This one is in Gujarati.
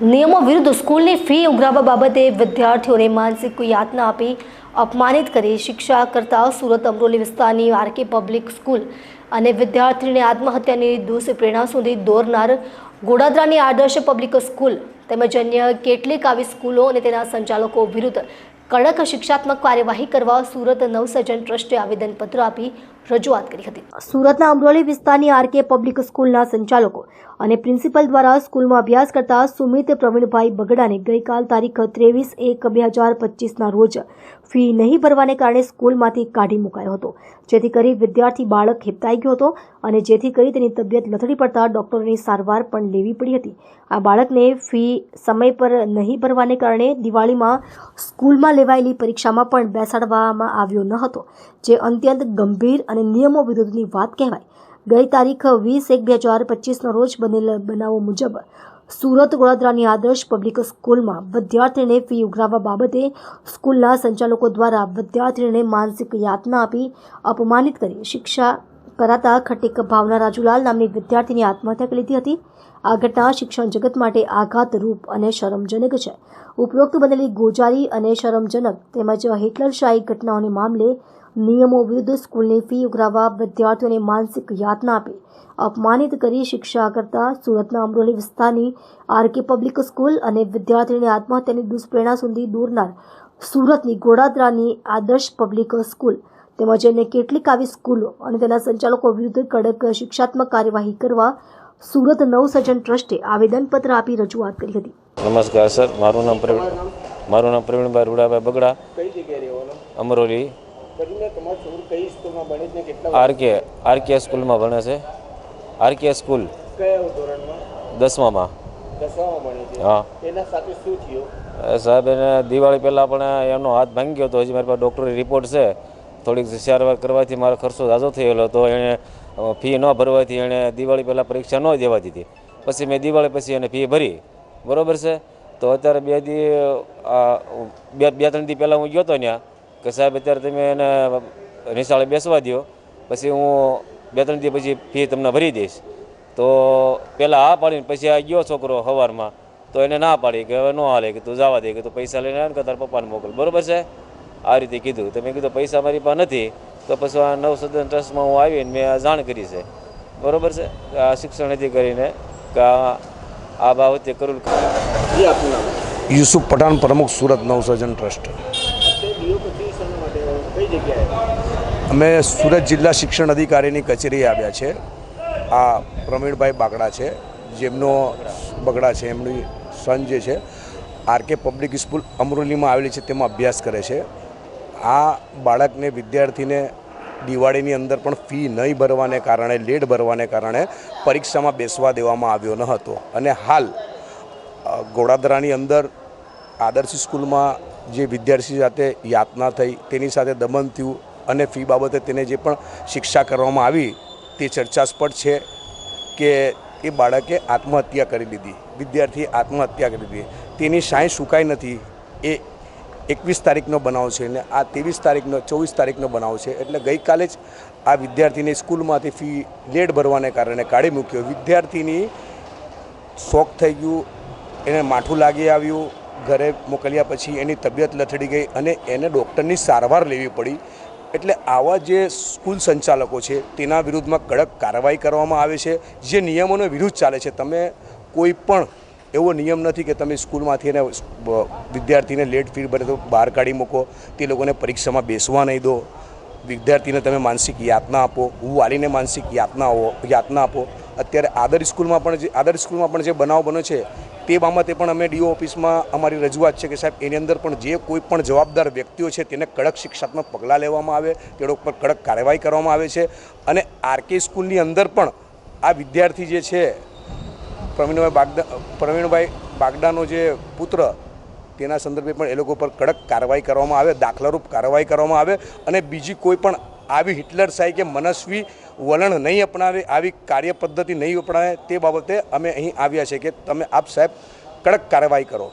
નિયમો વિરુદ્ધ સ્કૂલની ફી ઉઘરાવવા બાબતે વિદ્યાર્થીઓને માનસિક યાતના આપી અપમાનિત કરી શિક્ષા કરતા સુરત અમરોલી વિસ્તારની આરકે પબ્લિક સ્કૂલ અને વિદ્યાર્થીને આત્મહત્યાની દુષ્પ્રેરણા સુધી દોરનાર ગોડાદરાની આદર્શ પબ્લિક સ્કૂલ તેમજ અન્ય કેટલીક આવી સ્કૂલો અને તેના સંચાલકો વિરુદ્ધ કડક શિક્ષાત્મક કાર્યવાહી કરવા સુરત નવસર્જન ટ્રસ્ટે આવેદનપત્ર આપી રજૂઆત કરી હતી. સુરતના અમરોલી વિસ્તારની આરકે પબ્લિક સ્કૂલના સંચાલકો અને પ્રિન્સિપલ દ્વારા સ્કૂલમાં અભ્યાસ કરતા સુમિત પ્રવીણભાઈ બગડાને ગઈકાલ તારીખ ત્રેવીસ એક બે હજાર પચીસના રોજ ફી નહીં ભરવાને કારણે સ્કૂલમાંથી કાઢી મુકાયો હતો. જેથી કરી વિદ્યાર્થી બાળક હિપતાઈ ગયો હતો અને જેથી કરી તેની તબિયત લથડી પડતા ડોક્ટરોની સારવાર પણ લેવી પડી હતી. આ બાળકને ફી સમય પર નહીં ભરવાને કારણે દિવાળીમાં સ્કૂલમાં લેવાયેલી પરીક્ષામાં પણ બેસાડવામાં આવ્યો ન હતો, જે અત્યંત ગંભીર અને નિયમો વિરુદ્ધની વાત કહેવાય. ગઈ તારીખ વીસ એક બે હજાર પચીસના રોજ બનેલા બનાવો મુજબ સુરત વડોદરાની આદર્શ પબ્લિક સ્કૂલમાં વિદ્યાર્થીને ફી ઉઘરાવવા બાબતે સ્કૂલના સંચાલકો દ્વારા વિદ્યાર્થીને માનસિક યાતના આપી અપમાનિત કરી. શિક્ષા કરાતા ખટીક ભાવના રાજુલાલ નામની વિદ્યાર્થીની આત્મહત્યા કરી લીધી હતી. આ ઘટના શિક્ષણ જગત માટે આઘાતરૂપ અને શરમજનક છે. ઉપરોક્ત બનેલી ગોજારી અને શરમજનક તેમજ હિટલરશાહી ઘટનાઓને મામલે નિયમો વિરુદ્ધ સ્કૂલની ફી ઉઘરાવવા વિદ્યાર્થીઓને માનસિક યાતના આપી. અપમાનિત કરી શિક્ષા કરતા સુરતના અમરોલી વિસ્તારની આરકે પબ્લિક સ્કૂલ અને વિદ્યાર્થીઓને આત્મહત્યાની દુષ્પ્રેરણા સુધી દૂરનાર સુરતની ગોડાદરાની આદર્શ પબ્લિક સ્કૂલ તેમજ અન્ય કેટલીક આવી સ્કૂલો અને તેના સંચાલકો વિરુદ્ધ કડક શિક્ષાત્મક કાર્યવાહી કરવા સુરત નવસર્જન ટ્રસ્ટે આવેદનપત્ર આપી રજૂઆત કરી હતી. નમસ્કાર સર. મારું નામ પ્રવીણ મારું નામ પ્રવીણભાઈ રૂડાભાઈ બગડા. કઈ જગ્યાએ રહેવાનો? અમરોલી કરીને તમારું છોકરું કઈ સ્કૂલમાં ભણે છે કેટલા આરકે આરકે સ્કૂલમાં ભણે છે. આરકે સ્કૂલ કયા ધોરણમાં? દસમામાં. દસમામાં ભણે છે. હા. એના સાથે શું થયું? સાહેબ એને દિવાળી પહેલાં પણ એમનો હાથ ભાંગી ગયો હતો. હજી મારી પાસે ડૉક્ટરની રિપોર્ટ છે. થોડીક સારવાર કરવાથી મારો ખર્ચો ઝાઝો થયેલો હતો. એણે ફી ન ભરવાથી એણે દિવાળી પહેલાં પરીક્ષા ન દેવા દીધી પછી મેં દિવાળી પછી એને ફી ભરી. બરાબર છે? તો અત્યારે બે દી બે બે ત્રણ દી પહેલાં હું ગયો હતો ત્યાં. કે સાહેબ અત્યારે તમે એને નિશાળે બેસવા દો પછી હું બે ત્રણ દિવસ પછી ફી તમને ભરી દઈશ. તો પહેલાં આ પાડીને પછી આ ગયો છોકરો સવારમાં તો એને ના પાડી કે હવે ન હાલે કે તું જવા દે કે તું પૈસા લઈને આવે ને કે તારા પપ્પાને મોકલ. બરોબર છે? આ રીતે કીધું. તો મેં કીધું પૈસા મારી પાસે નથી. તો પછી આ નવસદન ટ્રસ્ટમાં હું આવીને મેં આ જાણ કરી છે. બરાબર છે? આ શિક્ષણ અધિકારીને કે આ બાબતે કરું. જી આપનું નામ? યુસુફ પઠાણ પ્રમુખ સુરત નવસર્જન ટ્રસ્ટ તે ડીઓ પછી શાના માટે કઈ જગ્યાએ અમે સુરત જિલ્લા શિક્ષણ અધિકારીની કચેરી આવ્યા છે. આ પ્રવીણભાઈ બાગડા છે જેમનો બગડા છે એમની સન જે છે આરકે પબ્લિક સ્કૂલ અમરોલીમાં આવેલી છે તેમાં અભ્યાસ કરે છે. આ બાળકને વિદ્યાર્થીને દિવાળીની અંદર પણ ફી નહીં ભરવાને કારણે લેટ ભરવાને કારણે પરીક્ષામાં બેસવા દેવામાં આવ્યો ન હતો. અને હાલ અ, ગોળાદરાની અંદર આદર્શ સ્કૂલમાં જે વિદ્યાર્થી સાથે યાતના થઈ, તેની સાથે દમન થયું અને ફી બાબતે તેને જે પણ શિક્ષા કરવામાં આવી, તે ચર્ચાસ્પદ છે કે એ બાળકે આત્મહત્યા કરી લીધી. વિદ્યાર્થીએ આત્મહત્યા કરી લીધી. તેની સાંઈ સુકાઈ નથી. એ એકવીસ તારીખનો બનાવ છે અને આ ત્રેવીસ તારીખનો, ચોવીસ તારીખનો બનાવ છે. એટલે ગઈકાલે જ આ વિદ્યાર્થીને સ્કૂલમાંથી ફી લેટ ભરવાને કારણે કાઢી મૂક્યો. વિદ્યાર્થીની શોખ થઈ ગયું, એને માઠું લાગી આવ્યું ઘરે મોકલ્યા પછી એની તબિયત લથડી ગઈ અને એને ડૉક્ટરની સારવાર લેવી પડી. એટલે આવા જે સ્કૂલ સંચાલકો છે, તેના વિરુદ્ધમાં કડક કાર્યવાહી કરવામાં આવે છે. જે નિયમોનો વિરુદ્ધ ચાલે છે, તમે કોઈ પણ એવો નિયમ નથી કે તમે સ્કૂલમાંથી એને વિદ્યાર્થીને લેટ ફી ભરે તો બહાર કાઢી મૂકો, તે લોકોને પરીક્ષામાં બેસવા નહીં દો. વિદ્યાર્થીને તમે માનસિક યાતના આપો, હું વાલીને માનસિક યાતના યાતના આપો. અત્યારે આદર સ્કૂલમાં પણ જે, આદર સ્કૂલમાં પણ જે બનાવ બન્યો છે, તે બાબતે પણ અમે ડીઓ ઓફિસમાં અમારી રજૂઆત છે કે સાહેબ, એની અંદર પણ જે કોઈ પણ જવાબદાર વ્યક્તિઓ છે, તેને કડક શિક્ષાત્મક પગલાં લેવામાં આવે, તે લોકો પર કડક કાર્યવાહી કરવામાં આવે છે. અને આરકે સ્કૂલની અંદર પણ આ વિદ્યાર્થી જે છે, પ્રવીણભાઈ બાગદા, પ્રવીણભાઈ બાગડાનો જે પુત્ર, તેના સંદર્ભે પણ એ લોકો પર કડક કાર્યવાહી કરવામાં આવે, દાખલારૂપ કાર્યવાહી કરવામાં આવે. અને બીજી કોઈ પણ આવી હિટલર સાહી કે મનસ્વી વલણ નહીં અપનાવે, આવી કાર્ય પદ્ધતિ નહીં અપનાવે, તે બાબતે અમે અહીં આવ્યા છે કે તમે આપ સાહેબ કડક કાર્યવાહી કરો.